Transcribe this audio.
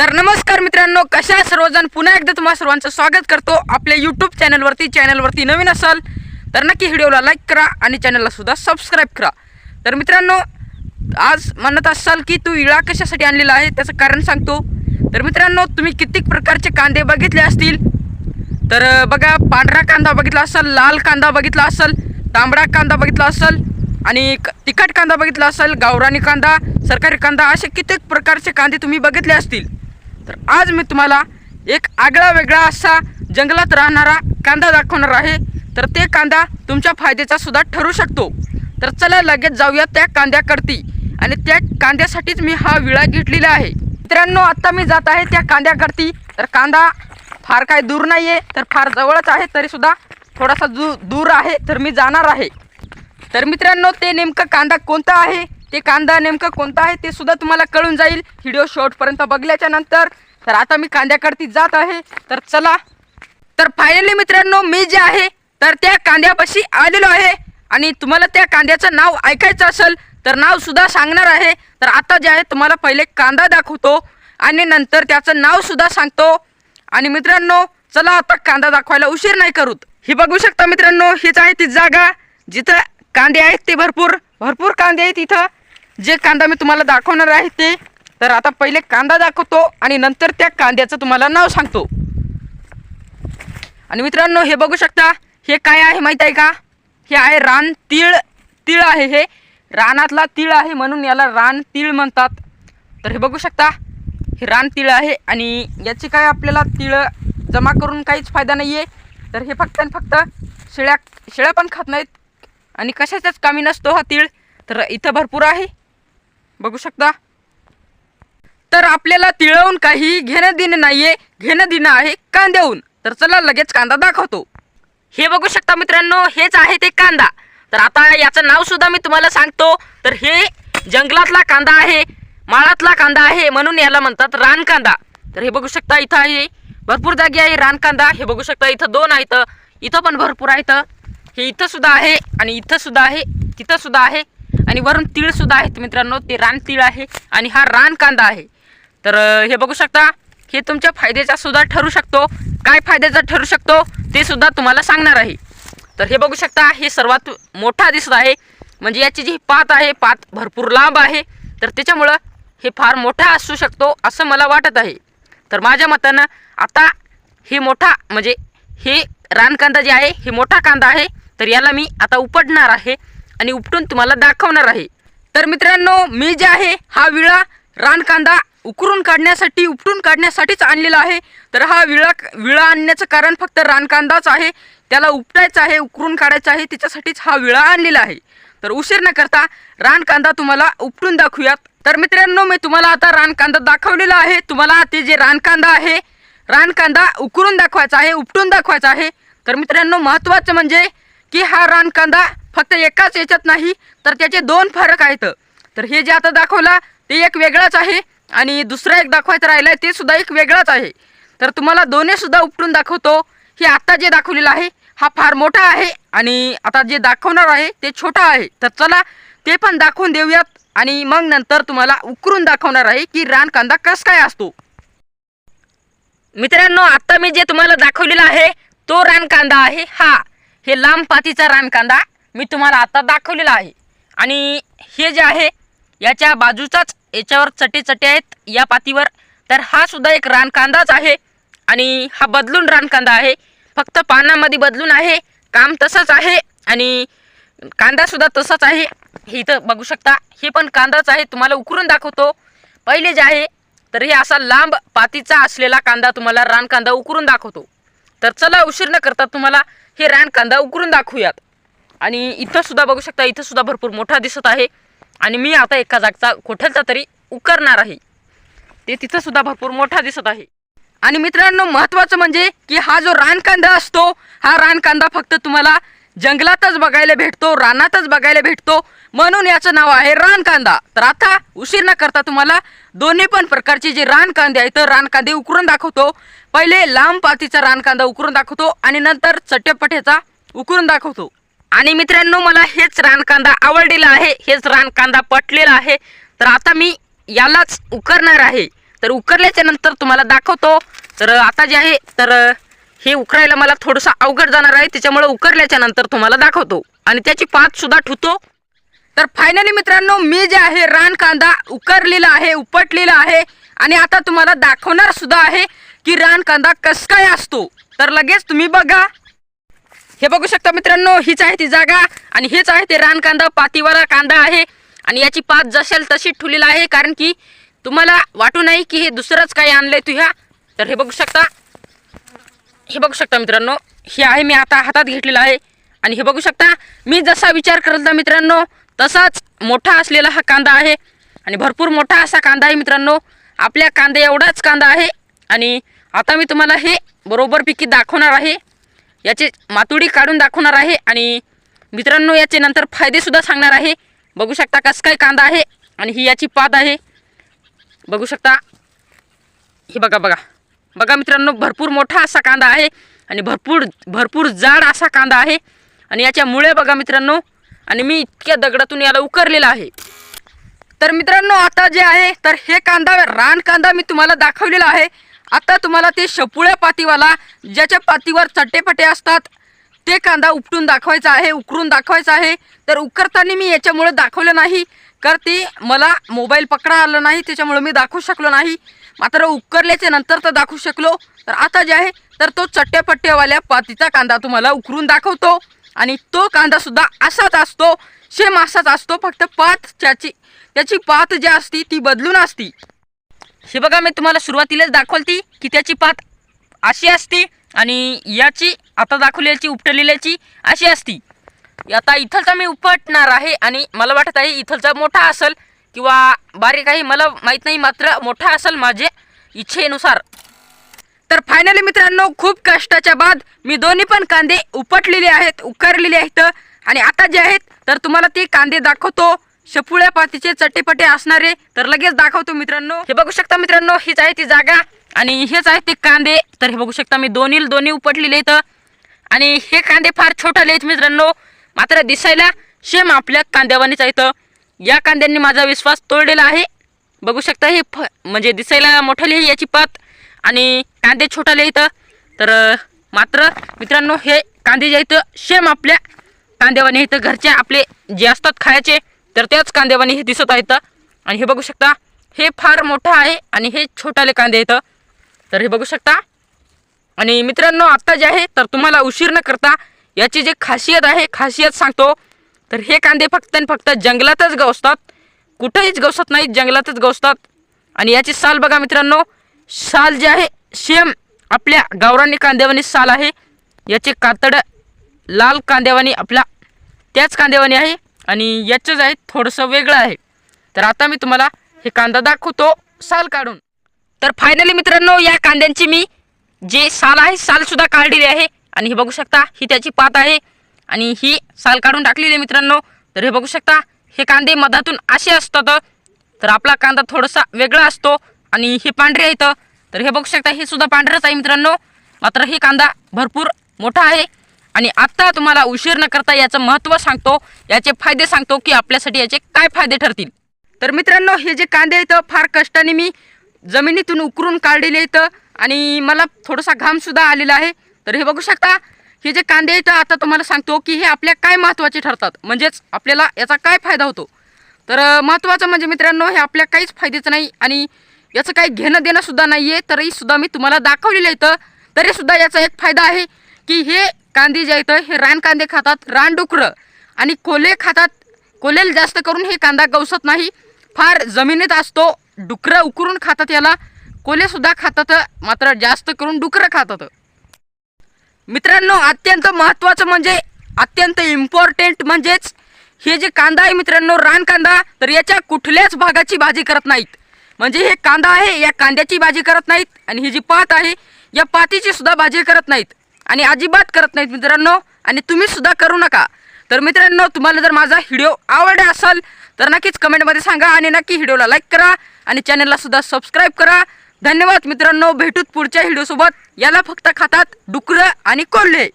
तर नमस्कार मित्रांनो कशा सर्वजण? पुन्हा एकदा तुम्हा सर्वांचं स्वागत करतो. आपल्या यूट्यूब चॅनलवरती चॅनलवरती नवीन असाल तर नक्की व्हिडिओला लाईक करा आणि चॅनलला सुद्धा सबस्क्राईब करा. तर मित्रांनो आज म्हणत असाल की तू इळा कशासाठी आणलेला आहे त्याचं कारण सांगतो. तर मित्रांनो तुम्ही कित्येक प्रकारचे कांदे बघितले असतील. तर बघा पांढरा कांदा बघितला असेल लाल कांदा बघितला असेल तांबडा कांदा बघितला असेल आणि क- तिखट कांदा बघितला असेल गावरानी कांदा सरकारी कांदा असे कित्येक प्रकारचे कांदे तुम्ही बघितले असतील. तर आज मी तुम्हाला एक आगळा वेगळा असा जंगलात राहणारा कांदा दाखवणार आहे. तर ते कांदा तुमच्या फायद्याचा सुद्धा ठरू शकतो. तर चला लगेच जाऊया त्या कांद्याकडती. आणि त्या कांद्यासाठीच मी हा विळा घेतलेला आहे. मित्रांनो आत्ता मी जात आहे त्या कांद्याकडती. तर कांदा फार काय दूर नाही आहे तर फार जवळच आहे तरीसुद्धा थोडासा दू दूर आहे तर मी जाणार आहे. तर मित्रांनो ते नेमकं कांदा कोणता आहे? ते कांदा नेमकं कोणता आहे ते सुद्धा तुम्हाला कळून जाईल. व्हिडिओ शॉर्टपर्यंत बघल्याच्या नंतर. तर आता मी कांद्याकडती जात आहे. तर चला. तर फायनली मित्रांनो मी जे आहे तर त्या कांद्यापाशी आलेलो आहे. आणि तुम्हाला त्या कांद्याचं नाव ऐकायचं असेल तर नाव सुद्धा सांगणार आहे. तर आता जे आहे तुम्हाला पहिले कांदा दाखवतो. आणि नंतर त्याचं नाव सुद्धा सांगतो. आणि मित्रांनो चला आता कांदा दाखवायला उशीर नाही करूत. ही बघू शकता मित्रांनो हीच आहे ती जागा. जिथं कांदे आहेत ते भरपूर. भरपूर कांदे आहेत इथं. जे कांदा मी तुम्हाला दाखवणार आहे ते तर आता पहिले कांदा दाखवतो आणि नंतर त्या कांद्याचं तुम्हाला नाव सांगतो. आणि मित्रांनो हे बघू शकता हे काय आहे माहीत आहे का? हे आहे रान तीळ तीळ आहे हे. रानातला तीळ आहे म्हणून याला रान तीळ म्हणतात. तर हे बघू शकता हे रान तीळ आहे आणि याची काय आपल्याला तीळ जमा करून काहीच फायदा नाही आहे तर हे फक्त आणि फक्त शेळ्या शेळ्या पण खात नाहीत आणि कशाच्याच कामी नसतो हा तीळ. तर इथं भरपूर आहे. बघू शकता. तर आपल्याला तिळवून काही घेणं देणं नाहीये. घेणं देणं आहे कांद्याहून. तर चला लगेच कांदा दाखवतो. हे बघू शकता मित्रांनो हेच आहे ते कांदा. तर आता याचं नाव सुद्धा मी तुम्हाला सांगतो. तर हे जंगलातला कांदा आहे माळातला कांदा आहे म्हणून याला म्हणतात रान कांदा. तर हे बघू शकता इथं आहे भरपूर जागी आहे रान कांदा. हे बघू शकता इथं दोन आहेत इथं पण भरपूर आहेत. हे इथं सुद्धा आहे आणि इथं सुद्धा आहे तिथं सुद्धा आहे. आणि वरून तीळ सुद्धा आहेत मित्रांनो ते रान तीळ आहे आणि हा रान कांदा आहे. तर हे बघू शकता हे तुमच्या फायद्याचा सुद्धा ठरू शकतो. काय फायद्याचा ठरू शकतो ते सुद्धा तुम्हाला सांगणार आहे. तर हे बघू शकता हे सर्वात मोठा दिसत आहे. म्हणजे याची जी पात आहे पात भरपूर लांब आहे. तर त्याच्यामुळं हे फार मोठा असू शकतो असं मला वाटत आहे. तर माझ्या मतानं आता हे मोठा म्हणजे हे रान कांदा जे आहे हे मोठा कांदा आहे. तर याला मी आता उपटणार आहे. आणि उपटून तुम्हाला दाखवणार आहे. तर मित्रांनो मी जे आहे हा विळा रानकांदा उकरून काढण्यासाठी उपटून काढण्यासाठीच आणलेला आहे. तर हा विळा विळा आणण्याचं कारण फक्त रानकांदाच आहे. त्याला उपटायचं आहे उकरून काढायचं आहे त्याच्यासाठीच हा विळा आणलेला आहे. तर उशीर न करता रानकांदा तुम्हाला उपटून दाखवूयात. तर मित्रांनो मी तुम्हाला आता रानकांदा दाखवलेला आहे. तुम्हाला ते जे रानकांदा आहे रानकांदा उकरून दाखवायचा आहे उपटून दाखवायचा आहे. तर मित्रांनो महत्त्वाचं म्हणजे की हा रानकांदा फक्त एकाच याच्यात नाही तर त्याचे दोन फरक आहेत. तर हे जे आता दाखवला ते एक वेगळाच आहे आणि दुसरा एक दाखवायचं राहिलं आहे ते सुद्धा एक वेगळाच आहे. तर तुम्हाला दोन्हीसुद्धा उपटून दाखवतो. हे आत्ता जे दाखवलेलं आहे हा फार मोठा आहे आणि आता जे दाखवणार आहे ते छोटा आहे. तर चला ते पण दाखवून देऊयात आणि मग नंतर तुम्हाला उकरून दाखवणार आहे की रान कांदा कस काय असतो. मित्रांनो आत्ता मी जे तुम्हाला दाखवलेला आहे तो रानकांदा आहे. हा हे लांब पातीचा रान कांदा. मी तुम्हाला आता दाखवलेला आहे. आणि हे जे आहे याच्या बाजूचाच याच्यावर चटे चटे आहेत या पातीवर. तर हा सुद्धा एक रानकांदाच आहे. आणि हा बदलून रानकांदा आहे. फक्त पानामध्ये बदलून आहे. काम तसंच आहे. आणि कांदासुद्धा तसाच आहे. हे इथं बघू शकता. हे पण कांदाच आहे. तुम्हाला उकरून दाखवतो. पहिले जे आहे तर हे असा लांब पातीचा असलेला कांदा तुम्हाला रान कांदा उकरून दाखवतो. तर चला उशीर न करता तुम्हाला हे रान कांदा उकरून दाखवूयात. आणि इथं सुद्धा बघू शकता इथं सुद्धा भरपूर मोठा दिसत आहे. आणि मी आता एका जागचा कोठलचा तरी उकरणार आहे. ते तिथं सुद्धा भरपूर मोठा दिसत आहे. आणि मित्रांनो महत्त्वाचं म्हणजे की हा जो रानकांदा असतो हा रानकांदा फक्त तुम्हाला जंगलातच बघायला भेटतो रानातच बघायला भेटतो. म्हणून याचं नाव आहे रानकांदा. तर आता उशीर न करता तुम्हाला दोन्ही पण प्रकारचे जे रानकांदे आहेत तर रानकांदे उकरून दाखवतो. पहिले लांब पातीचा रानकांदा उकरून दाखवतो आणि नंतर चट्ट्यापट्याचा उकरून दाखवतो. आणि मित्रांनो मला हेच रानकांदा आवडलेला आहे हेच रानकांदा पटलेला आहे. तर आता मी यालाच उकरणार आहे. तर उकरल्याच्या नंतर तुम्हाला दाखवतो. तर आता जे आहे तर हे उकरायला मला थोडंसं अवघड जाणार आहे. त्याच्यामुळे उकरल्याच्या नंतर तुम्हाला दाखवतो. आणि त्याची पात सुद्धा ठुतो. तर फायनली मित्रांनो मी जे आहे रान कांदा उकरलेला आहे उपटलेला आहे. आणि आता तुम्हाला दाखवणार सुद्धा आहे की रान कांदा कस काय असतो. तर लगेच तुम्ही बघा. हे बघू शकता मित्रांनो हीच आहे ती जागा आणि हेच आहे ते रान कांदा पातीवाला कांदा आहे. आणि याची पात जसेल तशी ठुलेला आहे कारण की तुम्हाला वाटू नाही की हे दुसरंच काही आणलंय तुह्या तर हे बघू शकता. हे बघू शकता मित्रांनो हे आहे मी आता हातात घेतलेलं आहे. आणि हे बघू शकता मी जसा विचार करत होता मित्रांनो तसाच मोठा असलेला हा कांदा आहे. आणि भरपूर मोठा असा कांदा आहे मित्रांनो आपल्या कांदे एवढाच कांदा आहे. आणि आता मी तुम्हाला हे बरोबर पिकी दाखवणार आहे. याचे मातुडी काढून दाखवणार आहे आणि मित्रांनो याचे नंतर फायदेसुद्धा सांगणार आहे. बघू शकता कसं काय कांदा आहे आणि ही याची पात आहे. बघू शकता. हे बघा बघा. बघा मित्रांनो भरपूर मोठा असा कांदा आहे आणि भरपूर भरपूर जाड असा कांदा आहे. आणि याच्यामुळे बघा मित्रांनो आणि मी इतक्या दगडातून याला उकरलेला आहे. तर मित्रांनो आता जे आहे तर हे कांदा रान कांदा मी तुम्हाला दाखवलेला आहे. आता तुम्हाला ते शपुळ्या पातीवाला ज्याच्या पातीवर चट्टेपटे असतात ते कांदा उपटून दाखवायचा आहे उकरून दाखवायचा आहे. तर उकरताना मी याच्यामुळे दाखवलं नाही तर ते मला मोबाईल पकडा आलं नाही त्याच्यामुळे मी दाखवू शकलो नाही. मात्र उकरल्याच्या नंतर तर दाखवू शकलो. तर आता जे आहे तर तो चट्ट्यापट्ट्यावाल्या पातीचा कांदा तुम्हाला उकरून दाखवतो. आणि तो कांदा सुद्धा असाच असतो सेम असाच असतो फक्त पात त्याची त्याची पात जी असती ती बदलून असती. हे बघा मी तुम्हाला सुरुवातीलाच दाखवलती की त्याची पात अशी असती आणि याची आता दाखवलेल्याची उपटलेल्याची अशी असती. आता इथलचा मी उपटणार आहे आणि मला वाटत आहे इथलचा मोठा असेल किंवा बारीक आहे मला माहीत नाही मात्र मोठा असेल माझे इच्छेनुसार. तर फायनली मित्रांनो खूप कष्टाच्या बाद मी दोन्ही पण कांदे उपटलेले आहेत उकारलेले आहेत. आणि आता जे आहेत तर तुम्हाला ते कांदे दाखवतो. शपुळ्या पातीचे चट्टेपटे असणारे तर लगेच दाखवतो मित्रांनो. हे बघू शकता मित्रांनो हीच आहे ती जागा. आणि हेच आहे ते कांदे. तर हे बघू शकता मी दोन्ही दोन्ही उपटलेले आहेत आणि हे कांदे फार छोटाले आहेत मित्रांनो. मात्र दिसायला सेम आपल्या कांद्यावानीच आहेत या कांद्यांनी माझा विश्वास तोडलेला आहे. बघू शकता हे फ म्हणजे दिसायला मोठाले आहे याची पात. आणि कांदे छोटाले आहेत तर मात्र मित्रांनो हे कांदे जे आहेत सेम आपल्या कांद्यावानी आहेत घरचे आपले जे असतात खायचे तर त्याच कांद्यावानी हे दिसत आहेत. आणि हे बघू शकता हे फार मोठं आहे आणि हे छोटाले कांदे आहेत. तर हे बघू शकता. आणि मित्रांनो आत्ता जे आहे तर तुम्हाला उशीर न करता याची जी खासियत आहे खासियत सांगतो. तर हे कांदे फक्त आणि फक्त जंगलातच गवसतात. कुठेहीच गवसत नाहीत जंगलातच गवसतात. आणि याची साल बघा मित्रांनो साल जे आहे सेम आपल्या गावरानी कांद्यावानी साल आहे. याचे कातड लाल कांद्यावानी आपला त्याच कांद्यावानी आहे. आणि याचंच आहे थोडंसं वेगळं आहे. तर आता मी तुम्हाला हे कांदा दाखवतो साल काढून. तर फायनली मित्रांनो या कांद्यांची मी जे साल आहे सालसुद्धा काढलेली आहे. आणि हे बघू शकता ही त्याची पात आहे. आणि ही साल काढून टाकलेली आहे मित्रांनो. तर हे बघू शकता हे कांदे मधातून असे असतात. तर आपला कांदा थोडासा वेगळा असतो. आणि हे पांढरे आहेत. तर हे बघू शकता हे सुद्धा पांढरंच आहे मित्रांनो. मात्र हे कांदा भरपूर मोठा आहे. आणि आत्ता तुम्हाला उशीर न करता याचं महत्त्व सांगतो याचे फायदे सांगतो की आपल्यासाठी याचे काय फायदे ठरतील. तर मित्रांनो हे जे कांदे आहेत फार कष्टाने मी जमिनीतून उकरून काढलेले आहेत आणि मला थोडासा घामसुद्धा आलेला आहे. तर हे बघू शकता हे जे कांदे आहेत आता तुम्हाला सांगतो की हे आपल्या काय महत्त्वाचे ठरतात. म्हणजेच आपल्याला याचा काय फायदा होतो. तर महत्त्वाचं म्हणजे मित्रांनो हे आपल्या काहीच फायद्याचं नाही आणि याचं काही घेणं देणंसुद्धा नाही आहे तरीसुद्धा मी तुम्हाला दाखवलेलं आहे. तरीसुद्धा याचा एक फायदा आहे की हे कांदे जे आहेत हे रान कांदे खातात रानडुकरं आणि कोले खातात कोलेल जास्त करून हे कांदा गवसत नाही. फार जमिनीत असतो डुकरं उकरून खातात याला. कोलेसुद्धा खातात मात्र जास्त करून डुकरं खातात. मित्रांनो अत्यंत महत्त्वाचं म्हणजे अत्यंत इम्पॉर्टंट म्हणजेच हे जे कांदा आहे मित्रांनो रान कांदा तर याच्या कुठल्याच भागाची भाजी करत नाहीत. म्हणजे हे कांदा आहे या कांद्याची भाजी करत नाहीत. आणि ही जी पात आहे या पातीची सुद्धा भाजी करत नाहीत. आणि अजिबात करत नाहीत मित्रांनो. आणि तुम्ही सुद्धा करू नका. तर मित्रांनो तुम्हाला जर माझा व्हिडिओ आवडला असेल तर नक्कीच कमेंटमध्ये सांगा आणि नक्की व्हिडिओला लाईक करा आणि चॅनलला सुद्धा सबस्क्राईब करा. धन्यवाद मित्रांनो. भेटूत पुढच्या व्हिडिओसोबत. याला फक्त खातात डुकरं आणि कोल्हे.